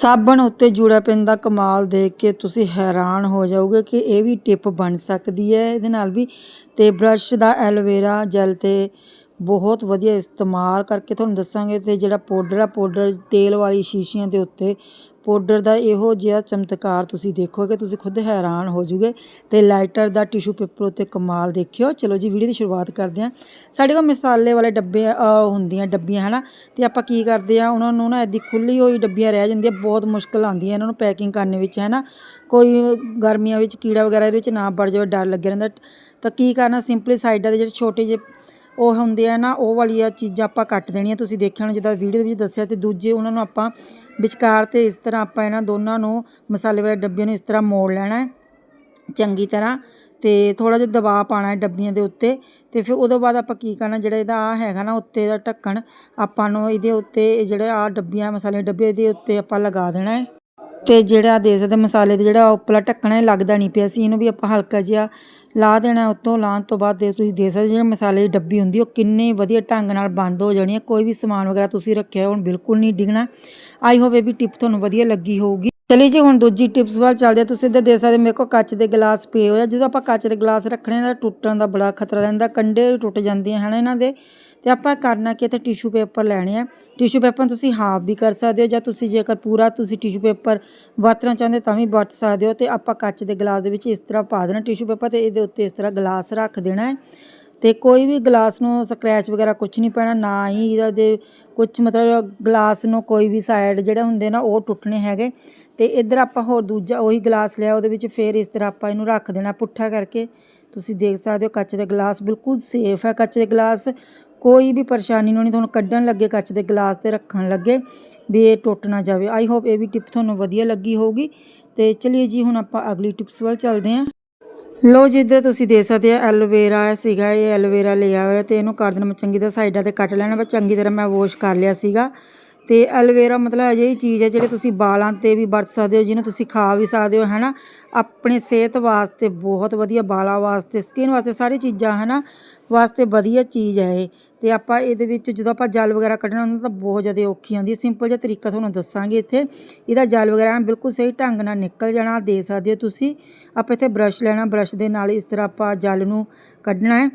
ਸਾਬਣ ਉੱਤੇ ਜੂੜਾ ਪਿੰਨ ਦਾ ਕਮਾਲ ਦੇਖ ਕੇ ਤੁਸੀਂ ਹੈਰਾਨ ਹੋ ਜਾਓਗੇ ਕਿ ਇਹ ਵੀ ਟਿਪ ਬਣ ਸਕਦੀ ਹੈ। ਇਹਦੇ ਨਾਲ ਵੀ ਤੇ ਬ੍ਰਸ਼ ਦਾ ਐਲੋਵੇਰਾ ਜੈਲ ਤੇ ਬਹੁਤ ਵਧੀਆ ਇਸਤੇਮਾਲ ਕਰਕੇ ਤੁਹਾਨੂੰ ਦੱਸਾਂਗੇ ਅਤੇ ਜਿਹੜਾ ਪਾਊਡਰ ਆ, ਪਾਊਡਰ ਤੇਲ ਵਾਲੀ ਸ਼ੀਸ਼ੀਆਂ ਦੇ ਉੱਤੇ ਪਾਊਡਰ ਦਾ ਇਹੋ ਜਿਹਾ ਚਮਤਕਾਰ ਤੁਸੀਂ ਦੇਖੋਗੇ, ਤੁਸੀਂ ਖੁਦ ਹੈਰਾਨ ਹੋ ਜੂਗੇ ਤੇ ਲਾਈਟਰ ਦਾ ਟਿਸ਼ੂ ਪੇਪਰ ਉੱਤੇ ਕਮਾਲ ਦੇਖਿਓ। ਚਲੋ ਜੀ, ਵੀਡੀਓ ਦੀ ਸ਼ੁਰੂਆਤ ਕਰਦੇ ਹਾਂ। ਸਾਡੇ ਕੋਲ ਮਸਾਲੇ ਵਾਲੇ ਡੱਬੇ ਹੁੰਦੀਆਂ ਡੱਬੀਆਂ, ਹਨਾ? ਤੇ ਆਪਾਂ ਕੀ ਕਰਦੇ ਆ ਉਹਨਾਂ ਨੂੰ ਨਾ ਐਦੀ ਖੁੱਲੀ ਹੋਈ ਡੱਬੀਆਂ ਰਹਿ ਜਾਂਦੀਆਂ, ਬਹੁਤ ਮੁਸ਼ਕਲ ਆਉਂਦੀ ਹੈ ਇਹਨਾਂ ਨੂੰ ਪੈਕਿੰਗ ਕਰਨ ਵਿੱਚ ਹੈ ਨਾ ਕੋਈ ਗਰਮੀਆਂ ਵਿੱਚ ਕੀੜਾ ਵਗੈਰਾ ਇਹਦੇ ਵਿੱਚ ਨਾ ਵੜ ਜਾਵੇ, ਡਰ ਲੱਗਿਆ ਰਹਿੰਦਾ। ਤਾਂ ਕੀ ਕਰਨਾ, ਸਿੰਪਲੀ ਸਾਈਡਾਂ ਦੇ ਜਿਹੜੇ ਛੋਟੇ ਜਿਹੇ ਉਹ ਹੁੰਦੇ ਆ ਨਾ, ਉਹ ਵਾਲੀਆਂ ਚੀਜ਼ਾਂ ਆਪਾਂ ਕੱਟ ਦੇਣੀਆਂ। ਤੁਸੀਂ ਦੇਖਿਆ ਹੋਣਾ ਜਿੱਦਾਂ ਵੀਡੀਓ ਦੇ ਵਿੱਚ ਦੱਸਿਆ ਤੇ ਦੂਜੇ ਉਹਨਾਂ ਨੂੰ ਆਪਾਂ ਵਿਚਕਾਰ ਤੇ ਇਸ ਤਰ੍ਹਾਂ ਆਪਾਂ ਇਹਨਾਂ ਦੋਨਾਂ ਨੂੰ ਮਸਾਲੇ ਵਾਲੇ ਡੱਬੇ ਨੂੰ ਇਸ ਤਰ੍ਹਾਂ ਮੋੜ ਲੈਣਾ ਚੰਗੀ ਤਰ੍ਹਾਂ। ਤੇ ਥੋੜਾ ਜਿਹਾ ਦਬਾਅ ਪਾਣਾ ਹੈ ਡੱਬੀਆਂ ਦੇ ਉੱਤੇ। ਤੇ ਫਿਰ ਉਹਦੇ ਬਾਅਦ ਆਪਾਂ ਕੀ ਕਰਨਾ, ਜਿਹੜਾ ਇਹਦਾ ਆ ਹੈਗਾ ਨਾ, ਉੱਤੇ ਦਾ ਢੱਕਣ, ਆਪਾਂ ਨੂੰ ਇਹਦੇ ਉੱਤੇ ਇਹ ਜਿਹੜੇ ਆ ਡੱਬੀਆਂ, ਮਸਾਲੇ ਡੱਬੇ ਇਹਦੇ ਉੱਤੇ ਆਪਾਂ ਲਗਾ ਦੇਣਾ ਹੈ। ਤੇ ਜਿਹੜਾ ਦੇ ਸਕਦੇ ਮਸਾਲੇ ਦਾ ਜਿਹੜਾ ਉੱਪਰਲਾ ਢੱਕਣਾ ਇਹ ਲੱਗਦਾ ਨਹੀਂ ਪਿਆ ਸੀ। ਇਹਨੂੰ ਵੀ ਆਪਾਂ ਹਲਕਾ ਜਿਹਾ ਲਾ ਦੇਣਾ, ਉੱਤੋਂ ਲਾਉਣ ਤੋਂ ਬਾਅਦ ਦੇ ਤੁਸੀਂ ਦੇਖ ਸਕਦੇ ਜਿਹੜੇ ਮਸਾਲੇ ਦੀ ਡੱਬੀ ਹੁੰਦੀ, ਉਹ ਕਿੰਨੇ ਵਧੀਆ ਢੰਗ ਨਾਲ ਬੰਦ ਹੋ ਜਾਣੀ ਹੈ। ਕੋਈ ਵੀ ਸਮਾਨ ਵਗੈਰਾ ਤੁਸੀਂ ਰੱਖਿਆ ਹੁਣ ਬਿਲਕੁਲ ਨਹੀਂ ਡਿੱਗਣਾ। ਆਈ ਹੋਪ ਇਹ ਵੀ ਟਿਪ ਤੁਹਾਨੂੰ ਵਧੀਆ ਲੱਗੀ ਹੋਊਗੀ। ਚਲੀ ਜੀ, ਹੁਣ ਦੂਜੀ ਟਿਪਸ ਵੱਲ ਚੱਲਦੇ ਹਾਂ ਤੁਸੀਂ ਇੱਧਰ ਦੇਖ ਸਕਦੇ ਹੋ, ਮੇਰੇ ਕੋਲ ਕੱਚ ਦੇ ਗਲਾਸ ਪਏ ਹੋਏ ਆ। ਜਦੋਂ ਆਪਾਂ ਕੱਚ ਦੇ ਗਲਾਸ ਰੱਖਣੇ ਨਾ ਟੁੱਟਣ ਦਾ ਬੜਾ ਖਤਰਾ ਰਹਿੰਦਾ, ਕੰਡੇ ਟੁੱਟ ਜਾਂਦੀਆਂ ਹਨ ਇਹਨਾਂ ਦੇ। ਤੇ ਆਪਾਂ ਕਰਨਾ ਕਿ ਇੱਥੇ ਟਿਸ਼ੂ ਪੇਪਰ ਲੈਣੇ ਆ। ਟਿਸ਼ੂ ਪੇਪਰ ਨੂੰ ਤੁਸੀਂ ਹਾਫ ਵੀ ਕਰ ਸਕਦੇ ਹੋ, ਜਾਂ ਤੁਸੀਂ ਜੇਕਰ ਪੂਰਾ ਤੁਸੀਂ ਟਿਸ਼ੂ ਪੇਪਰ ਵਰਤਣਾ ਚਾਹੁੰਦੇ ਤਾਂ ਵੀ ਵਰਤ ਸਕਦੇ ਹੋ। ਤੇ ਆਪਾਂ ਕੱਚ ਦੇ ਗਲਾਸ ਦੇ ਵਿੱਚ ਇਸ ਤਰ੍ਹਾਂ ਪਾ ਦੇਣਾ ਟਿਸ਼ੂ ਪੇਪਰ ਤੇ, ਇਹਦੇ ਉੱਤੇ ਇਸ ਤਰ੍ਹਾਂ ਗਲਾਸ ਰੱਖ ਦੇਣਾ ਹੈ। ਤੇ ਕੋਈ ਵੀ ਗਲਾਸ ਨੂੰ ਸਕ੍ਰੈਚ ਵਗੈਰਾ ਕੁਝ ਨਹੀਂ ਪੈਣਾ, ਨਾ ਹੀ ਇਹਦਾ ਦੇ ਕੁਝ ਮਤਲਬ ਗਲਾਸ ਨੂੰ ਕੋਈ ਵੀ ਸਾਈਡ ਜਿਹੜੇ ਹੁੰਦੇ ਨਾ ਉਹ ਟੁੱਟਣੇ ਹੈਗੇ। ਤੇ ਇੱਧਰ ਆਪਾਂ ਹੋਰ ਦੂਜਾ ਉਹੀ ਗਲਾਸ ਲਿਆ, ਉਹਦੇ ਵਿੱਚ ਫੇਰ ਇਸ ਤਰ੍ਹਾਂ ਆਪਾਂ ਇਹਨੂੰ ਰੱਖ ਦੇਣਾ ਪੁੱਠਾ ਕਰਕੇ। ਤੁਸੀਂ ਦੇਖ ਸਕਦੇ ਹੋ ਕੱਚ ਦਾ ਗਲਾਸ ਬਿਲਕੁਲ ਸੇਫ ਹੈ ਕੱਚ ਦੇ ਗਲਾਸ। ਕੋਈ ਵੀ ਪਰੇਸ਼ਾਨੀ ਨੂੰ ਨਹੀਂ ਤੁਹਾਨੂੰ ਕੱਢਣ ਲੱਗੇ, ਕੱਚ ਦੇ ਗਲਾਸ ਤੇ ਰੱਖਣ ਲੱਗੇ ਵੀ ਇਹ ਟੁੱਟ ਨਾ ਜਾਵੇ। ਆਈ ਹੋਪ ਇਹ ਵੀ ਟਿਪ ਤੁਹਾਨੂੰ ਵਧੀਆ ਲੱਗੀ ਹੋਊਗੀ। ਤੇ ਚਲਿਏ ਜੀ, ਹੁਣ ਆਪਾਂ ਅਗਲੀ ਟਿਪਸ ਵੱਲ ਚੱਲਦੇ ਹਾਂ। ਲੋ ਜਿੱਦਾਂ ਤੁਸੀਂ ਦੇਖ ਸਕਦੇ ਆ, ਐਲੋਵੇਰਾ ਸੀਗਾ, ਇਹ ਐਲੋਵੇਰਾ ਲਿਆ ਹੋਇਆ ਤੇ ਇਹਨੂੰ ਕਰ ਦੇਣਾ ਮੈਂ ਚੰਗੀ ਤਰ੍ਹਾਂ ਸਾਈਡਾਂ ਤੇ ਕੱਟ ਲੈਣਾ ਬਸ ਚੰਗੀ ਤਰ੍ਹਾਂ ਮੈਂ ਵਾਸ਼ ਕਰ ਲਿਆ ਸੀਗਾ। ਤੇ ਐਲੋਵੇਰਾ ਮਤਲਬ ਅਜਿਹੀ ਚੀਜ਼ ਹੈ ਜਿਹੜੇ ਤੁਸੀਂ ਵਾਲਾਂ ਤੇ ਵੀ ਵਰਤ ਸਕਦੇ ਹੋ, ਜਿਹਨੂੰ ਤੁਸੀਂ ਖਾ ਵੀ ਸਕਦੇ ਹੋ, ਹੈਨਾ? ਆਪਣੀ ਸਿਹਤ ਵਾਸਤੇ ਬਹੁਤ ਵਧੀਆ ਵਾਲਾਂ ਵਾਸਤੇ ਸਕਿਨ ਵਾਸਤੇ ਸਾਰੀ ਚੀਜ਼ਾਂ, ਹੈਨਾ? ਵਾਸਤੇ ਵਧੀਆ ਚੀਜ਼ ਹੈ ਇਹ। ਤੇ ਆਪਾਂ ਇਹਦੇ ਵਿੱਚ ਜਦੋਂ ਆਪਾਂ ਜਲ ਵਗੈਰਾ ਕੱਢਣਾ ਹੁੰਦਾ ਤਾਂ ਬਹੁਤ ਜ਼ਿਆਦਾ ਔਖੀ ਆਉਂਦੀ ਹੈ। ਸਿੰਪਲ ਜਿਹਾ ਤਰੀਕਾ ਤੁਹਾਨੂੰ ਦੱਸਾਂਗੇ ਇੱਥੇ। ਇਹਦਾ ਜਲ ਵਗੈਰਾ ਬਿਲਕੁਲ ਸਹੀ ਢੰਗ ਨਾਲ ਨਿਕਲ ਜਾਣਾ ਦੇ ਸਕਦੇ ਹੋ ਤੁਸੀਂ। ਆਪਾਂ ਇੱਥੇ ਬ੍ਰਸ਼ ਲੈਣਾ, ਬ੍ਰਸ਼ ਦੇ ਨਾਲ ਇਸ ਤਰ੍ਹਾਂ ਆਪਾਂ ਜਲ ਨੂੰ ਕੱਢਣਾ ਹੈ।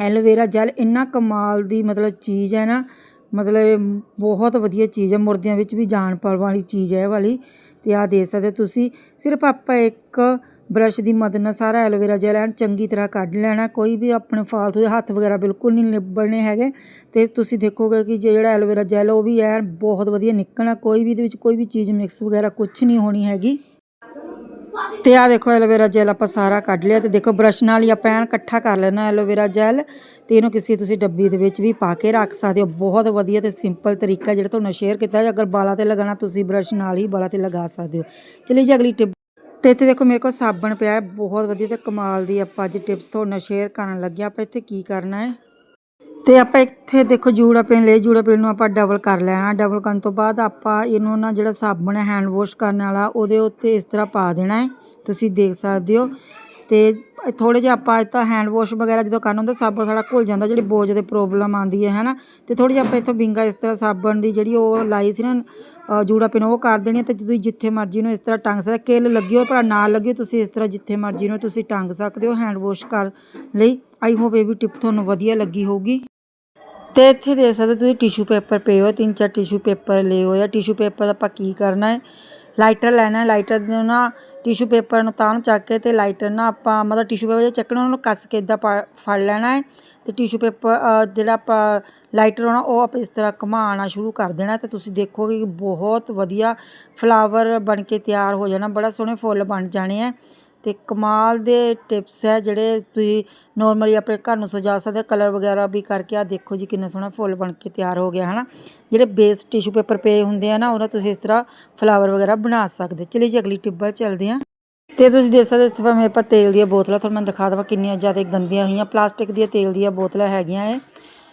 ਐਲੋਵੇਰਾ ਜੈਲ ਇੰਨਾ ਕਮਾਲ ਦੀ ਮਤਲਬ ਚੀਜ਼ ਹੈ ਨਾ। ਮਤਲਬ ਇਹ ਬਹੁਤ ਵਧੀਆ ਚੀਜ਼ ਹੈ, ਮੁਰਦਿਆਂ ਵਿੱਚ ਵੀ ਜਾਨ ਪਾਉਣ ਵਾਲੀ ਚੀਜ਼ ਹੈ ਇਹ ਵਾਲੀ। ਅਤੇ ਆਹ ਦੇ ਸਕਦੇ ਤੁਸੀਂ। ਸਿਰਫ ਆਪਾਂ ਇੱਕ ਬਰੱਸ਼ ਦੀ ਮਦਦ ਨਾਲ ਸਾਰਾ ਐਲੋਵੇਰਾ ਜੈਲ ਐਨ ਚੰਗੀ ਤਰ੍ਹਾਂ ਕੱਢ ਲੈਣਾ। ਕੋਈ ਵੀ ਆਪਣੇ ਫਾਲਤੂ ਦੇ ਹੱਥ ਵਗੈਰਾ ਬਿਲਕੁਲ ਨਹੀਂ ਲਿਬੜਨੇ ਹੈਗੇ। ਅਤੇ ਤੁਸੀਂ ਦੇਖੋਗੇ ਕਿ ਜਿਹੜਾ ਐਲੋਵੇਰਾ ਜੈਲ ਉਹ ਵੀ ਐਨ ਬਹੁਤ ਵਧੀਆ ਨਿਕਲਣਾ। ਕੋਈ ਵੀ ਇਹਦੇ ਵਿੱਚ ਕੋਈ ਵੀ ਚੀਜ਼ ਮਿਕਸ ਵਗੈਰਾ ਕੁਛ ਨਹੀਂ ਹੋਣੀ ਹੈਗੀ। ਤੇ ਆ ਦੇਖੋ ਐਲੋਵੇਰਾ ਜੈਲ ਆਪਾਂ ਸਾਰਾ ਕੱਢ ਲਿਆ ਤੇ ਦੇਖੋ ਬ੍ਰਸ਼ ਨਾਲ ਹੀ ਆਪਾਂ ਐਨ ਇਕੱਠਾ ਕਰ ਲੈਣਾ ਐਲੋਵੇਰਾ ਜੈਲ ਤੇ ਇਹਨੂੰ ਕਿਸੇ ਤੁਸੀਂ ਡੱਬੀ ਦੇ ਵਿੱਚ ਵੀ ਪਾ ਕੇ ਰੱਖ ਸਕਦੇ ਹੋ। ਬਹੁਤ ਵਧੀਆ ਤੇ ਸਿੰਪਲ ਤਰੀਕਾ ਜਿਹੜਾ ਤੁਹਾਨੂੰ ਸ਼ੇਅਰ ਕੀਤਾ ਅਗਰ ਬਾਲਾਂ ਤੇ ਲਗਾਉਣਾ ਤੁਸੀਂ ਬ੍ਰਸ਼ ਨਾਲ ਹੀ ਬਾਲਾਂ ਤੇ ਲਗਾ ਸਕਦੇ ਹੋ। ਚਲਿਏ ਜੀ ਅਗਲੀ ਟਿਪ ਤੇ ਇੱਥੇ ਦੇਖੋ ਮੇਰੇ ਕੋਲ ਸਾਬਣ ਪਿਆ ਹੈ। ਬਹੁਤ ਵਧੀਆ ਤੇ ਕਮਾਲ ਦੀ ਆਪਾਂ ਅੱਜ ਟਿਪਸ ਤੁਹਾਡੇ ਨਾਲ ਸ਼ੇਅਰ ਕਰਨ ਲੱਗਿਆ। ਆਪਾਂ ਇੱਥੇ ਕੀ ਕਰਨਾ ਹੈ? ਤੇ ਆਪਾਂ ਇੱਥੇ ਦੇਖੋ ਜੂੜਾ ਪੇਨ ਲਈ, ਜੂੜਾ ਪੇਨ ਨੂੰ ਆਪਾਂ ਡਬਲ ਕਰ ਲੈਣਾ। ਡਬਲ ਕਰਨ ਤੋਂ ਬਾਅਦ ਆਪਾਂ ਇਹਨੂੰ ਨਾ ਜਿਹੜਾ ਸਾਬਣ ਹੈ ਹੈਂਡ ਵਾਸ਼ ਕਰਨ ਵਾਲਾ, ਉਹਦੇ ਉੱਤੇ ਇਸ ਤਰ੍ਹਾਂ ਪਾ ਦੇਣਾ ਹੈ। ਤੁਸੀਂ ਦੇਖ ਸਕਦੇ ਹੋ। ਤੇ ਥੋੜ੍ਹੇ ਜਿਹਾ ਆਪਾਂ ਇਹ ਤਾਂ ਹੈਂਡ ਵਾਸ਼ ਵਗੈਰਾ ਜਦੋਂ ਕਰਨਾ ਹੁੰਦਾ, ਸਾਬਣ ਸਾਡਾ ਘੁਲ ਜਾਂਦਾ, ਜਿਹੜੀ ਬੋਝ ਦੇ ਪ੍ਰੋਬਲਮ ਆਉਂਦੀ ਹੈ ਹੈ ਨਾ ਅਤੇ ਥੋੜ੍ਹੀ ਜਿਹੀ ਆਪਾਂ ਇੱਥੋਂ ਵਿੰਗਾ ਇਸ ਤਰ੍ਹਾਂ ਸਾਬਣ ਦੀ ਜਿਹੜੀ ਉਹ ਲਾਈ ਸੀ ਨਾ ਜੂੜਾ ਪਿਨ, ਉਹ ਕਰ ਦੇਣੀ ਹੈ ਤੇ ਤੁਸੀਂ ਜਿੱਥੇ ਮਰਜ਼ੀ ਨੂੰ ਇਸ ਤਰ੍ਹਾਂ ਟੰਗ ਸਕਦੇ। ਕਿੱਲ ਲੱਗੀ ਹੋ ਪਰ ਨਾ ਲੱਗੀ ਹੋਏ, ਤੁਸੀਂ ਇਸ ਤਰ੍ਹਾਂ ਜਿੱਥੇ ਮਰਜ਼ੀ ਨੂੰ ਤੁਸੀਂ ਟੰਗ ਸਕਦੇ ਹੋ ਹੈਂਡ ਵਾਸ਼ ਕਰ ਲਈ। ਆਈ ਹੋਪ ਇਹ ਵੀ ਟਿਪ ਤੁਹਾਨੂੰ ਵਧੀਆ ਲੱਗੀ ਹੋਊਗੀ। ਤੇ ਇੱਥੇ ਦੇਖ ਸਕਦੇ ਤੁਸੀਂ ਟਿਸ਼ੂ ਪੇਪਰ ਪਏ ਹੋ ਤਿੰਨ ਚਾਰ ਟਿਸ਼ੂ ਪੇਪਰ ਲਏ ਹੋਏ ਆ। ਟਿਸ਼ੂ ਪੇਪਰ ਆਪਾਂ ਕੀ ਕਰਨਾ ਹੈ? ਲਾਈਟਰ ਲੈਣਾ ਲਾਈਟਰ ਨੂੰ ਨਾ ਟਿਸ਼ੂ ਪੇਪਰ ਨੂੰ ਤਾਂ ਨੂੰ ਚੱਕ ਕੇ ਤੇ ਲਾਈਟਰ ਨਾਲ ਆਪਾਂ ਮਤਲਬ ਟਿਸ਼ੂ ਪੇਪਰ ਜੇ ਚੱਕਣਾ ਨੂੰ ਕੱਸ ਕੇ ਇਦਾਂ ਫੜ ਲੈਣਾ ਹੈ ਤੇ ਟਿਸ਼ੂ ਪੇਪਰ ਜਿਹੜਾ ਆਪਾਂ ਲਾਈਟਰ ਹੋਣਾ ਉਹ ਆਪਾਂ ਇਸ ਤਰ੍ਹਾਂ ਘੁਮਾਉਣਾ ਸ਼ੁਰੂ ਕਰ ਦੇਣਾ ਤੇ ਤੁਸੀਂ ਦੇਖੋਗੇ ਕਿ ਬਹੁਤ ਵਧੀਆ ਫਲਾਵਰ ਬਣ ਕੇ ਤਿਆਰ ਹੋ ਜਾਣਾ, ਬੜਾ ਸੋਹਣੇ ਫੁੱਲ ਬਣ ਜਾਣੇ ਆ ਅਤੇ ਕਮਾਲ ਦੇ ਟਿਪਸ ਹੈ ਜਿਹੜੇ ਤੁਸੀਂ ਨੋਰਮਲੀ ਆਪਣੇ ਘਰ ਨੂੰ ਸਜਾ ਸਕਦੇ ਕਲਰ ਵਗੈਰਾ ਵੀ ਕਰਕੇ ਆ ਦੇਖੋ ਜੀ ਕਿੰਨਾ ਸੋਹਣਾ ਫੁੱਲ ਬਣ ਕੇ ਤਿਆਰ ਹੋ ਗਿਆ ਹੈ ਨਾ ਜਿਹੜੇ ਬੇਸ ਟਿਸ਼ੂ ਪੇਪਰ ਪਏ ਹੁੰਦੇ ਆ ਨਾ ਉਹਨਾਂ ਤੁਸੀਂ ਇਸ ਤਰ੍ਹਾਂ ਫਲਾਵਰ ਵਗੈਰਾ ਬਣਾ ਸਕਦੇ। ਚਲਿਏ ਜੀ, ਅਗਲੀ ਟਿਪ ਵੱਲ ਚੱਲਦੇ ਹਾਂ। ਤੇ ਤੁਸੀਂ ਦੇਖ ਸਕਦੇ ਹੋ ਭਾਵੇਂ ਆਪਾਂ ਤੇਲ ਦੀਆਂ ਬੋਤਲਾਂ ਤੁਹਾਨੂੰ ਮੈਂ ਦਿਖਾ ਦਵਾਂ ਕਿੰਨੀਆਂ ਜ਼ਿਆਦਾ ਗੰਦੀਆਂ ਹੋਈਆਂ। ਪਲਾਸਟਿਕ ਦੀਆਂ ਤੇਲ ਦੀਆਂ ਬੋਤਲਾਂ ਹੈਗੀਆਂ ਇਹ।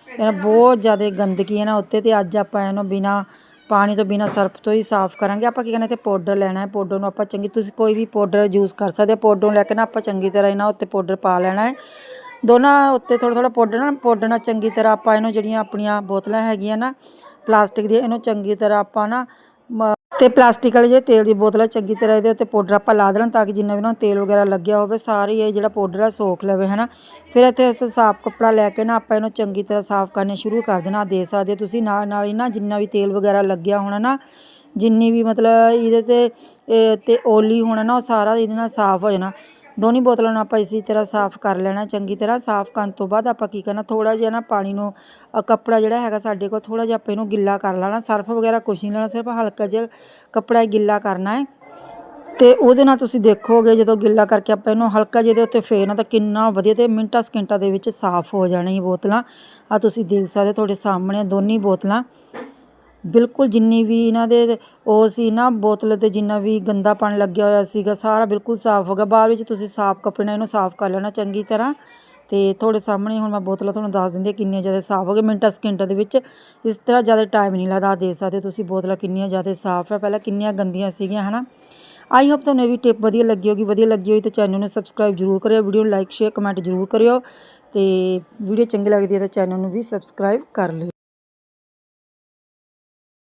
ਇਹਨਾਂ ਬਹੁਤ ਜ਼ਿਆਦਾ ਗੰਦਗੀ ਹੈ ਨਾ ਉੱਤੇ ਤੇ ਅੱਜ ਆਪਾਂ ਇਹਨੂੰ ਬਿਨਾ ਪਾਣੀ ਤੋਂ ਬਿਨਾ ਸਰਫ ਤੋਂ ਹੀ ਸਾਫ਼ ਕਰਾਂਗੇ। ਆਪਾਂ ਕੀ ਕਹਿੰਦੇ ਤੇ ਪਾਊਡਰ ਲੈਣਾ ਹੈ। ਪਾਊਡਰ ਨੂੰ ਆਪਾਂ ਚੰਗੀ, ਤੁਸੀਂ ਕੋਈ ਵੀ ਪਾਊਡਰ ਯੂਜ਼ ਕਰ ਸਕਦੇ ਹੋ। ਪਾਊਡਰ ਨੂੰ ਲੈ ਕੇ ਨਾ ਆਪਾਂ ਚੰਗੀ ਤਰ੍ਹਾਂ ਇਹਨਾਂ ਉੱਤੇ ਪਾਊਡਰ ਪਾ ਲੈਣਾ ਹੈ। ਦੋਨਾਂ ਉੱਤੇ ਥੋੜਾ ਥੋੜਾ ਪਾਊਡਰ ਨਾ ਪਾਊਡਰ ਨਾਲ ਚੰਗੀ ਤਰ੍ਹਾਂ ਆਪਾਂ ਇਹਨੂੰ ਜਿਹੜੀਆਂ ਆਪਣੀਆਂ ਬੋਤਲਾਂ ਹੈਗੀਆਂ ਨਾ, ਪਲਾਸਟਿਕ ਦੀਆਂ, ਇਹਨੂੰ ਚੰਗੀ ਤਰ੍ਹਾਂ ਆਪਾਂ ਨਾ ਮ- ਤੇ ਪਲਾਸਟਿਕ ਵਾਲੇ ਜਿਹੜੇ ਤੇਲ ਦੀ ਬੋਤਲ ਹੈ ਚੰਗੀ ਤਰ੍ਹਾਂ ਇਹਦੇ ਉੱਤੇ ਪਾਊਡਰ ਆਪਾਂ ਲਾ ਦੇਣਾ ਤਾਂ ਕਿ ਜਿੰਨਾ ਵੀ ਨਾ ਤੇਲ ਵਗੈਰਾ ਲੱਗਿਆ ਹੋਵੇ, ਸਾਰੀ ਇਹ ਜਿਹੜਾ ਪਾਊਡਰ ਆ, ਸੋਖ ਲਵੇ, ਹਨਾ। ਫਿਰ ਇੱਥੇ ਉੱਤੇ ਸਾਫ਼ ਕੱਪੜਾ ਲੈ ਕੇ ਨਾ ਆਪਾਂ ਇਹਨੂੰ ਚੰਗੀ ਤਰ੍ਹਾਂ ਸਾਫ਼ ਕਰਨੇ ਸ਼ੁਰੂ ਕਰ ਦੇਣਾ, ਦੇ ਸਕਦੇ ਤੁਸੀਂ। ਨਾਲ ਨਾਲ ਹੀ ਨਾ ਜਿੰਨਾ ਵੀ ਤੇਲ ਵਗੈਰਾ ਲੱਗਿਆ ਹੋਣਾ ਨਾ, ਜਿੰਨੀ ਵੀ ਮਤਲਬ ਇਹਦੇ ਤੇ, ਇਹ ਤੇ ਓਲੀ ਹੋਣਾ ਨਾ, ਉਹ ਸਾਰਾ ਇਹਦੇ ਨਾਲ ਸਾਫ਼ ਹੋ ਜਾਣਾ। ਦੋਨੀ ਬੋਤਲਾਂ ਨੂੰ ਆਪਾਂ ਇਸੇ ਤਰ੍ਹਾਂ ਸਾਫ਼ ਕਰ ਲੈਣਾ ਚੰਗੀ ਤਰ੍ਹਾਂ ਸਾਫ਼ ਕਰਨ ਤੋਂ ਬਾਅਦ ਆਪਾਂ ਕੀ ਕਰਨਾ ਥੋੜਾ ਜਿਹਾ ਨਾ ਪਾਣੀ ਨੂੰ ਅ, ਕੱਪੜਾ ਜਿਹੜਾ ਹੈਗਾ ਸਾਡੇ ਕੋਲ ਥੋੜਾ ਜਿਹਾ ਆਪਾਂ ਇਹਨੂੰ ਗਿੱਲਾ ਕਰ ਲੈਣਾ ਸਰਫ ਵਗੈਰਾ ਕੁਛ ਨਹੀਂ ਲੈਣਾ ਸਿਰਫ ਹਲਕਾ ਜਿਹਾ ਕੱਪੜਾ ਗਿੱਲਾ ਕਰਨਾ ਹੈ। ਤੇ ਉਹਦੇ ਨਾਲ ਤੁਸੀਂ ਦੇਖੋਗੇ ਜਦੋਂ ਗਿੱਲਾ ਕਰਕੇ ਆਪਾਂ ਇਹਨੂੰ ਹਲਕਾ ਜਿਹੇ ਦੇ ਉੱਤੇ ਫੇਰਨਾ ਤਾਂ ਕਿੰਨਾ ਵਧੀਆ ਤੇ ਮਿੰਟਾਂ ਸਕਿੰਟਾਂ ਦੇ ਵਿੱਚ ਸਾਫ਼ ਹੋ ਜਾਣੀ ਬੋਤਲਾਂ। ਆ ਤੁਸੀਂ ਦੇਖ ਸਕਦੇ ਹੋ ਤੁਹਾਡੇ ਸਾਹਮਣੇ ਦੋਨੀ ਬੋਤਲਾਂ। ਬਿਲਕੁਲ ਜਿੰਨੀ ਵੀ ਇਹਨਾਂ ਦੇ ਉਹ ਸੀ ਨਾ, ਬੋਤਲ ਤੇ ਜਿੰਨਾ ਵੀ ਗੰਦਾ ਪਾਣੀ ਲੱਗਿਆ ਹੋਇਆ ਸੀਗਾ, ਸਾਰਾ ਬਿਲਕੁਲ ਸਾਫ਼ ਹੋ ਗਿਆ। ਬਾਅਦ ਵਿੱਚ ਤੁਸੀਂ ਸਾਫ਼ ਕੱਪੜੇ ਨਾਲ ਇਹਨੂੰ ਸਾਫ਼ ਕਰ ਲੈਣਾ ਚੰਗੀ ਤਰ੍ਹਾਂ। ਅਤੇ ਤੁਹਾਡੇ ਸਾਹਮਣੇ ਹੁਣ ਮੈਂ ਬੋਤਲਾਂ ਤੁਹਾਨੂੰ ਦੱਸ ਦਿੰਦੀ ਕਿੰਨੀਆਂ ਜ਼ਿਆਦਾ ਸਾਫ਼ ਹੋ ਗਏ ਮਿੰਟਾਂ, ਸਕਿੰਟਾਂ ਦੇ ਵਿੱਚ ਇਸ ਤਰ੍ਹਾਂ ਜ਼ਿਆਦਾ ਟਾਈਮ ਨਹੀਂ ਲੱਗਦਾ ਦੇ ਸਕਦੇ ਤੁਸੀਂ ਬੋਤਲਾਂ ਕਿੰਨੀਆਂ ਜ਼ਿਆਦਾ ਸਾਫ਼ ਹੈ ਪਹਿਲਾਂ ਕਿੰਨੀਆਂ ਗੰਦੀਆਂ ਸੀਗੀਆਂ, ਹਨਾ? ਆਈ ਹੋਪ ਤੁਹਾਨੂੰ ਇਹ ਵੀ ਟਿਪ ਵਧੀਆ ਲੱਗੀ ਹੋਗੀ ਵਧੀਆ ਲੱਗੀ ਹੋਈ ਤਾਂ ਚੈਨਲ ਨੂੰ ਸਬਸਕ੍ਰਾਈਬ ਜ਼ਰੂਰ ਕਰਿਓ, ਵੀਡੀਓ ਨੂੰ ਲਾਈਕ, ਸ਼ੇਅਰ, ਕਮੈਂਟ ਜ਼ਰੂਰ ਕਰਿਓ। ਤੇ ਵੀਡੀਓ ਚੰਗੀ ਲੱਗਦੀ ਹੈ ਤਾਂ ਚੈਨਲ ਨੂੰ ਵੀ ਸਬਸਕ੍ਰਾਈਬ ਕਰ ਲਿਓ।